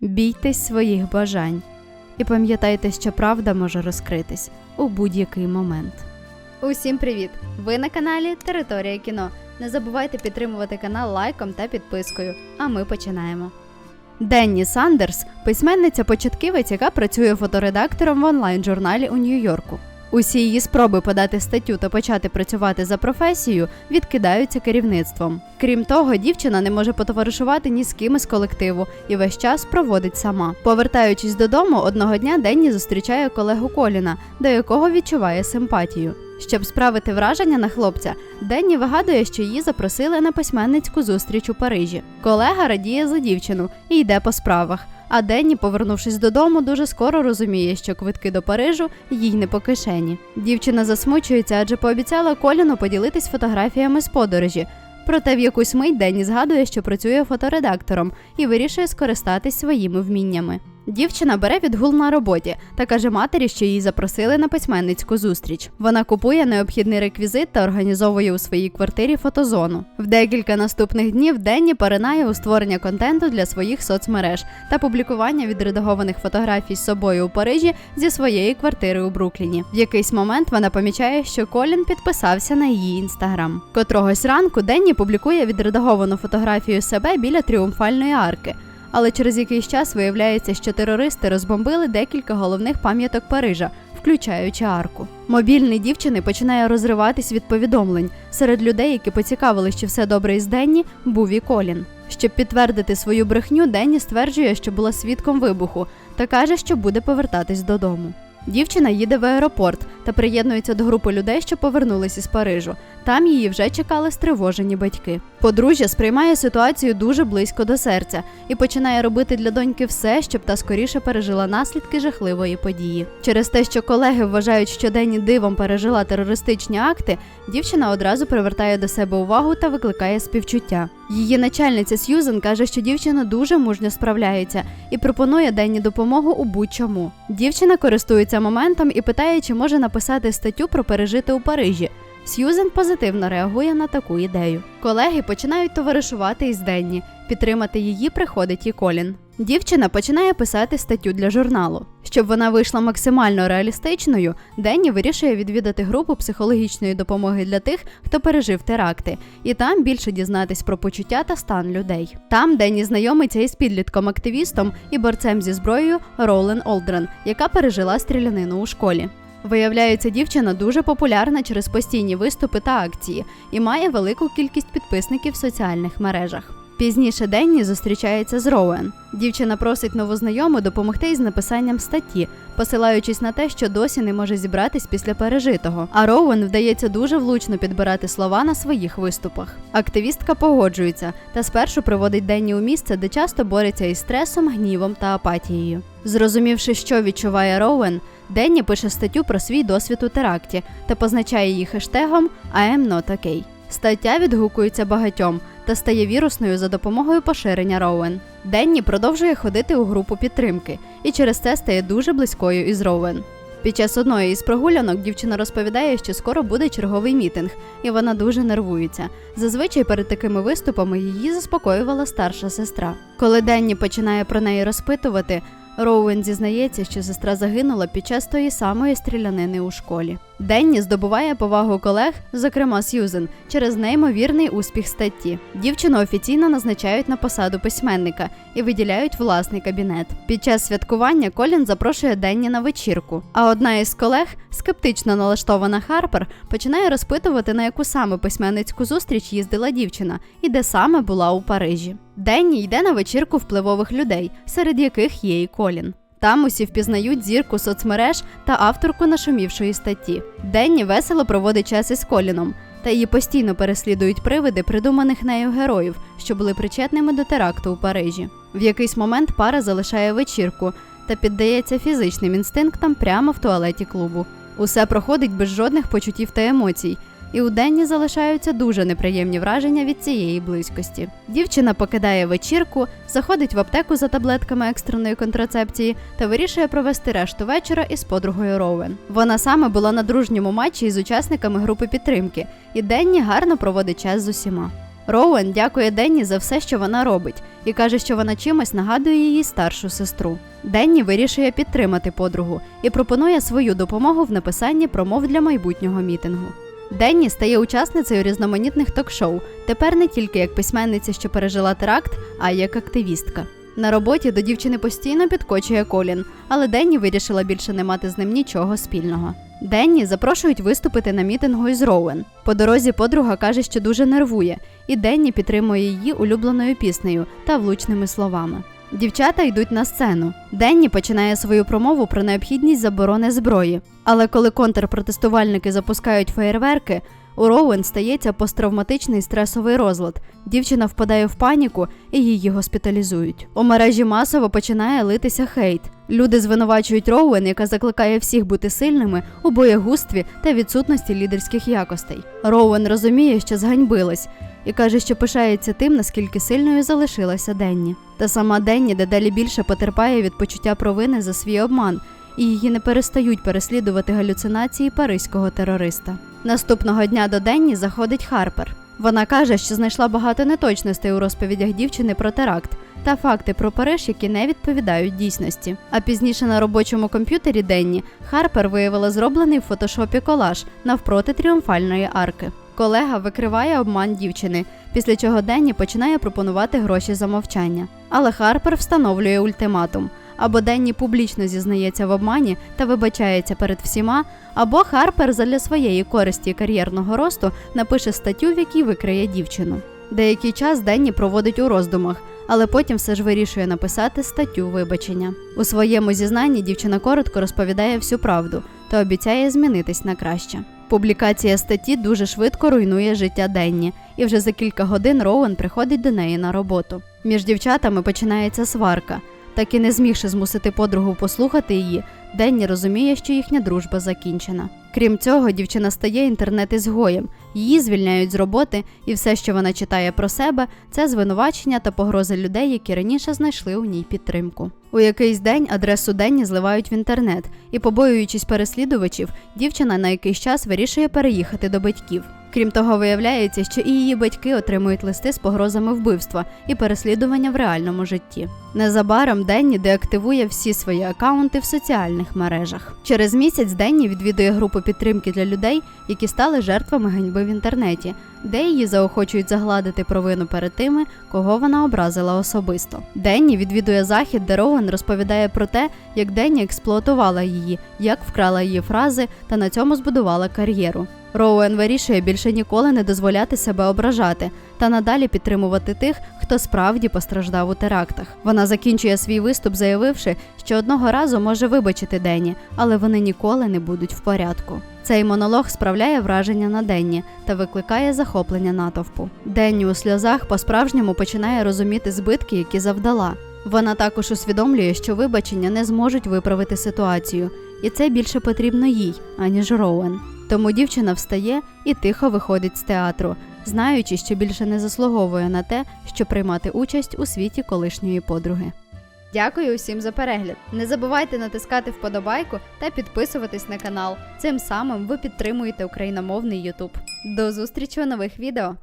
Бійтесь своїх бажань і пам'ятайте, що правда може розкритись у будь-який момент. Усім привіт! Ви на каналі Територія кіно. Не забувайте підтримувати канал лайком та підпискою. А ми починаємо. Денні Сандерс письменниця початківець, яка працює фоторедактором в онлайн-журналі у Нью-Йорку. Усі її спроби подати статтю та почати працювати за професією відкидаються керівництвом. Крім того, дівчина не може потоваришувати ні з ким із колективу і весь час проводить сама. Повертаючись додому, одного дня Денні зустрічає колегу Коліна, до якого відчуває симпатію. Щоб справити враження на хлопця, Денні вигадує, що її запросили на письменницьку зустріч у Парижі. Колега радіє за дівчину і йде по справах. А Денні, повернувшись додому, дуже скоро розуміє, що квитки до Парижу їй не по кишені. Дівчина засмучується, адже пообіцяла Коліну поділитись фотографіями з подорожі. Проте в якусь мить Денні згадує, що працює фоторедактором і вирішує скористатись своїми вміннями. Дівчина бере відгул на роботі та каже матері, що її запросили на письменницьку зустріч. Вона купує необхідний реквізит та організовує у своїй квартирі фотозону. В декілька наступних днів Денні поринає у створення контенту для своїх соцмереж та публікування відредагованих фотографій з собою у Парижі зі своєї квартири у Брукліні. В якийсь момент вона помічає, що Колін підписався на її інстаграм. Котрогось ранку Денні публікує відредаговану фотографію себе біля тріумфальної арки. Але через якийсь час виявляється, що терористи розбомбили декілька головних пам'яток Парижа, включаючи арку. Мобільний дівчини починає розриватись від повідомлень. Серед людей, які поцікавили, що все добре із Денні, був і Колін. Щоб підтвердити свою брехню, Денні стверджує, що була свідком вибуху, та каже, що буде повертатись додому. Дівчина їде в аеропорт та приєднується до групи людей, що повернулись із Парижу. Там її вже чекали стривожені батьки. Подружжя сприймає ситуацію дуже близько до серця і починає робити для доньки все, щоб та скоріше пережила наслідки жахливої події. Через те, що колеги вважають, що Денні дивом пережила терористичні акти, дівчина одразу привертає до себе увагу та викликає співчуття. Її начальниця Сьюзен каже, що дівчина дуже мужньо справляється і пропонує Денні допомогу у будь-чому. Дівчина користується моментом і питає, чи може написати статтю про пережити у Парижі. Сьюзен позитивно реагує на таку ідею. Колеги починають товаришувати із Денні. Підтримати її приходить і Колін. Дівчина починає писати статтю для журналу. Щоб вона вийшла максимально реалістичною, Денні вирішує відвідати групу психологічної допомоги для тих, хто пережив теракти, і там більше дізнатись про почуття та стан людей. Там Денні знайомиться із підлітком-активістом і борцем зі зброєю Ролен Олдрен, яка пережила стрілянину у школі. Виявляється, дівчина дуже популярна через постійні виступи та акції і має велику кількість підписників в соціальних мережах. Пізніше Денні зустрічається з Роуен. Дівчина просить нову знайому допомогти із написанням статті, посилаючись на те, що досі не може зібратись після пережитого. А Роуен вдається дуже влучно підбирати слова на своїх виступах. Активістка погоджується та спершу приводить Денні у місце, де часто бореться із стресом, гнівом та апатією. Зрозумівши, що відчуває Роуен, Денні пише статтю про свій досвід у теракті та позначає її хештегом «I am not okay». Стаття відгукується багатьом та стає вірусною за допомогою поширення Роуен. Денні продовжує ходити у групу підтримки і через це стає дуже близькою із Роуен. Під час одної із прогулянок дівчина розповідає, що скоро буде черговий мітинг, і вона дуже нервується. Зазвичай перед такими виступами її заспокоювала старша сестра. Коли Денні починає про неї розпитувати, Роуен зізнається, що сестра загинула під час тої самої стрілянини у школі. Денні здобуває повагу колег, зокрема Сьюзен, через неймовірний успіх статті. Дівчину офіційно назначають на посаду письменника і виділяють власний кабінет. Під час святкування Колін запрошує Денні на вечірку. А одна із колег, скептично налаштована Харпер, починає розпитувати, на яку саме письменницьку зустріч їздила дівчина і де саме була у Парижі. Денні йде на вечірку впливових людей, серед яких є і Колін. Там усі впізнають зірку соцмереж та авторку нашумівшої статті. Денні весело проводить час із Коліном, та її постійно переслідують привиди придуманих нею героїв, що були причетними до теракту у Парижі. В якийсь момент пара залишає вечірку та піддається фізичним інстинктам прямо в туалеті клубу. Усе проходить без жодних почуттів та емоцій. І у Денні залишаються дуже неприємні враження від цієї близькості. Дівчина покидає вечірку, заходить в аптеку за таблетками екстреної контрацепції та вирішує провести решту вечора із подругою Роуен. Вона саме була на дружньому матчі із учасниками групи підтримки, і Денні гарно проводить час з усіма. Роуен дякує Денні за все, що вона робить, і каже, що вона чимось нагадує її старшу сестру. Денні вирішує підтримати подругу і пропонує свою допомогу в написанні промов для майбутнього мітингу. Денні стає учасницею різноманітних ток-шоу, тепер не тільки як письменниця, що пережила теракт, а й як активістка. На роботі до дівчини постійно підкочує Колін, але Денні вирішила більше не мати з ним нічого спільного. Денні запрошують виступити на мітингу із Роуен. По дорозі подруга каже, що дуже нервує, і Денні підтримує її улюбленою піснею та влучними словами. Дівчата йдуть на сцену. Денні починає свою промову про необхідність заборони зброї. Але коли контрпротестувальники запускають феєрверки, у Роуен стається посттравматичний стресовий розлад. Дівчина впадає в паніку і її госпіталізують. У мережі масово починає литися хейт. Люди звинувачують Роуен, яка закликає всіх бути сильними у боєгустві та відсутності лідерських якостей. Роуен розуміє, що зганьбилась, і каже, що пишається тим, наскільки сильною залишилася Денні. Та сама Денні дедалі більше потерпає від почуття провини за свій обман, і її не перестають переслідувати галюцинації паризького терориста. Наступного дня до Денні заходить Харпер. Вона каже, що знайшла багато неточностей у розповідях дівчини про теракт та факти про Париж, які не відповідають дійсності. А пізніше на робочому комп'ютері Денні Харпер виявила зроблений в фотошопі колаж навпроти тріумфальної арки. Колега викриває обман дівчини, після чого Денні починає пропонувати гроші за мовчання. Але Харпер встановлює ультиматум. Або Денні публічно зізнається в обмані та вибачається перед всіма, або Харпер задля своєї користі і кар'єрного росту напише статтю, в якій викриє дівчину. Деякий час Денні проводить у роздумах, але потім все ж вирішує написати статтю вибачення. У своєму зізнанні дівчина коротко розповідає всю правду та обіцяє змінитись на краще. Публікація статті дуже швидко руйнує життя Денні, і вже за кілька годин Роуен приходить до неї на роботу. Між дівчатами починається сварка. Так і не змігши змусити подругу послухати її, Денні розуміє, що їхня дружба закінчена. Крім цього, дівчина стає інтернет-ізгоєм. Її звільняють з роботи, і все, що вона читає про себе, це звинувачення та погрози людей, які раніше знайшли у ній підтримку. У якийсь день адресу Денні зливають в інтернет, і, побоюючись переслідувачів, дівчина на якийсь час вирішує переїхати до батьків. Крім того, виявляється, що і її батьки отримують листи з погрозами вбивства і переслідування в реальному житті. Незабаром Денні деактивує всі свої акаунти в соціальних мережах. Через місяць Денні відвідує групу підтримки для людей, які стали жертвами ганьби в інтернеті, де її заохочують загладити провину перед тими, кого вона образила особисто. Денні відвідує захід, де Роуен розповідає про те, як Денні експлуатувала її, як вкрала її фрази та на цьому збудувала кар'єру. Роуен вирішує більше ніколи не дозволяти себе ображати та надалі підтримувати тих, хто справді постраждав у терактах. Вона закінчує свій виступ, заявивши, що одного разу може вибачити Денні, але вони ніколи не будуть в порядку. Цей монолог справляє враження на Денні та викликає захоплення натовпу. Денні у сльозах по-справжньому починає розуміти збитки, які завдала. Вона також усвідомлює, що вибачення не зможуть виправити ситуацію, і це більше потрібно їй, аніж Роуен. Тому дівчина встає і тихо виходить з театру, знаючи, що більше не заслуговує на те, щоб приймати участь у світі колишньої подруги. Дякую усім за перегляд. Не забувайте натискати вподобайку та підписуватись на канал. Цим самим ви підтримуєте україномовний YouTube. До зустрічі у нових відео!